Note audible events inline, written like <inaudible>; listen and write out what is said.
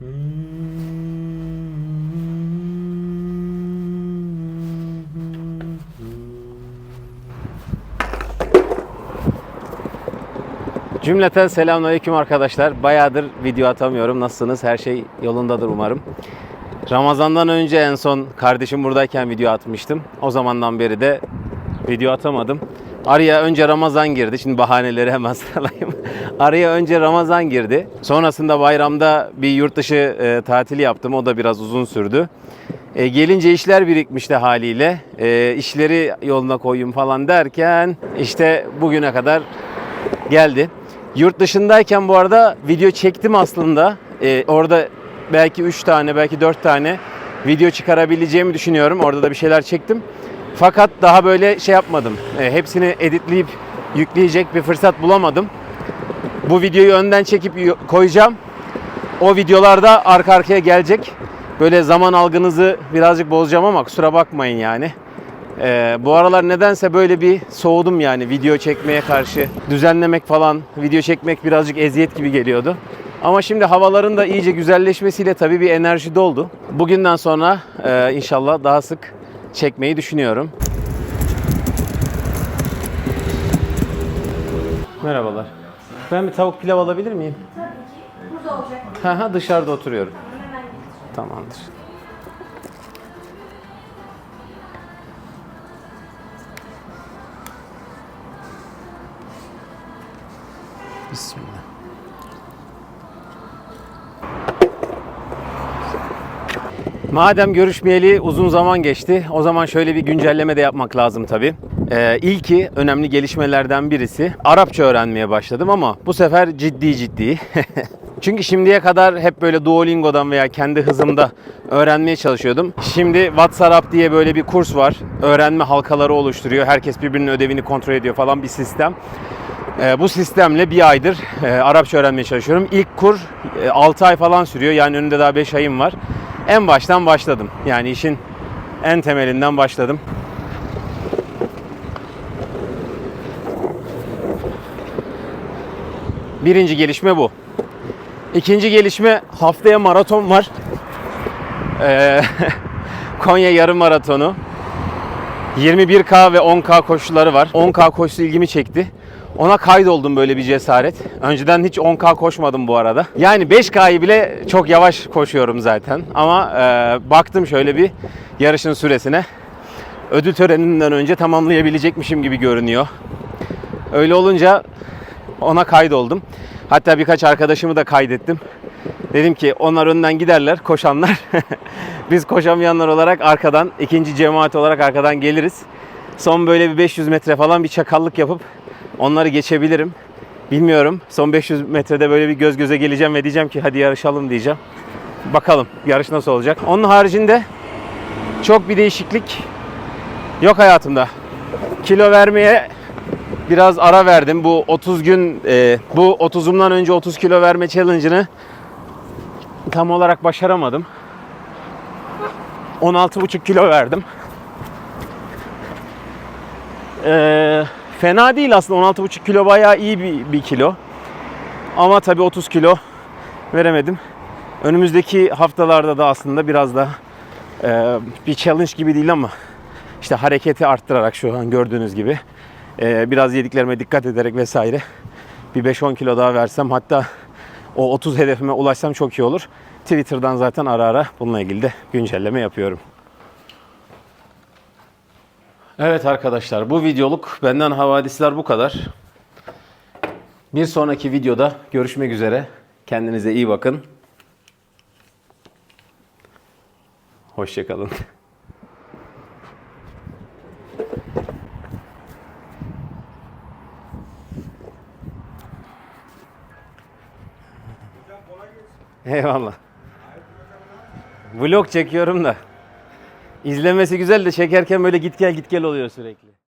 Cümleten selamünaleyküm arkadaşlar. Bayağıdır video atamıyorum. Nasılsınız? Her şey yolundadır umarım. Ramazandan önce en son kardeşim buradayken video atmıştım. O zamandan beri de video atamadım. Araya önce Ramazan girdi. Şimdi bahaneleri hemen <laughs> sıralayayım. Araya önce Ramazan girdi. Sonrasında bayramda bir yurt dışı e, tatili yaptım. O da biraz uzun sürdü. E, gelince işler birikmişti haliyle. E, işleri yoluna koyayım falan derken işte bugüne kadar geldi. Yurt dışındayken bu arada video çektim aslında. Ee, orada belki 3 tane belki 4 tane video çıkarabileceğimi düşünüyorum. Orada da bir şeyler çektim. Fakat daha böyle şey yapmadım. Ee, hepsini editleyip yükleyecek bir fırsat bulamadım. Bu videoyu önden çekip koyacağım. O videolarda arka arkaya gelecek. Böyle zaman algınızı birazcık bozacağım ama kusura bakmayın yani. Ee, bu aralar nedense böyle bir soğudum yani video çekmeye karşı. Düzenlemek falan, video çekmek birazcık eziyet gibi geliyordu. Ama şimdi havaların da iyice güzelleşmesiyle tabii bir enerji doldu. Bugünden sonra e, inşallah daha sık çekmeyi düşünüyorum. Merhabalar. Ben bir tavuk pilav alabilir miyim? Burada olacak. Ha ha dışarıda oturuyorum. Tamamdır. Bismillah. Madem görüşmeyeli uzun zaman geçti, o zaman şöyle bir güncelleme de yapmak lazım tabii. Ee, ilki önemli gelişmelerden birisi Arapça öğrenmeye başladım ama bu sefer ciddi ciddi. <laughs> Çünkü şimdiye kadar hep böyle Duolingo'dan veya kendi hızımda öğrenmeye çalışıyordum. Şimdi WhatsApp diye böyle bir kurs var. Öğrenme halkaları oluşturuyor. Herkes birbirinin ödevini kontrol ediyor falan bir sistem. Ee, bu sistemle bir aydır e, Arapça öğrenmeye çalışıyorum. İlk kur 6 ay falan sürüyor. Yani önünde daha 5 ayım var. En baştan başladım. Yani işin en temelinden başladım. Birinci gelişme bu. İkinci gelişme haftaya maraton var. Ee, <laughs> Konya yarım maratonu. 21K ve 10K koşuları var. 10K koşusu ilgimi çekti. Ona kaydoldum böyle bir cesaret. Önceden hiç 10K koşmadım bu arada. Yani 5K'yı bile çok yavaş koşuyorum zaten. Ama e, baktım şöyle bir yarışın süresine. Ödül töreninden önce tamamlayabilecekmişim gibi görünüyor. Öyle olunca ona kaydoldum. Hatta birkaç arkadaşımı da kaydettim. Dedim ki onlar önden giderler koşanlar. <laughs> Biz koşamayanlar olarak arkadan, ikinci cemaat olarak arkadan geliriz. Son böyle bir 500 metre falan bir çakallık yapıp onları geçebilirim. Bilmiyorum. Son 500 metrede böyle bir göz göze geleceğim ve diyeceğim ki hadi yarışalım diyeceğim. Bakalım yarış nasıl olacak. Onun haricinde çok bir değişiklik yok hayatımda. Kilo vermeye biraz ara verdim. Bu 30 gün, e, bu 30'umdan önce 30 kilo verme challenge'ını tam olarak başaramadım. 16,5 kilo verdim. Ee, fena değil aslında 16,5 kilo bayağı iyi bir, bir kilo. Ama tabii 30 kilo veremedim. Önümüzdeki haftalarda da aslında biraz da e, bir challenge gibi değil ama işte hareketi arttırarak şu an gördüğünüz gibi e, biraz yediklerime dikkat ederek vesaire bir 5-10 kilo daha versem hatta o 30 hedefime ulaşsam çok iyi olur. Twitter'dan zaten ara ara bununla ilgili de güncelleme yapıyorum. Evet arkadaşlar bu videoluk benden havadisler bu kadar. Bir sonraki videoda görüşmek üzere. Kendinize iyi bakın. Hoşçakalın. Eyvallah. Vlog çekiyorum da. İzlemesi güzel de çekerken böyle git gel git gel oluyor sürekli.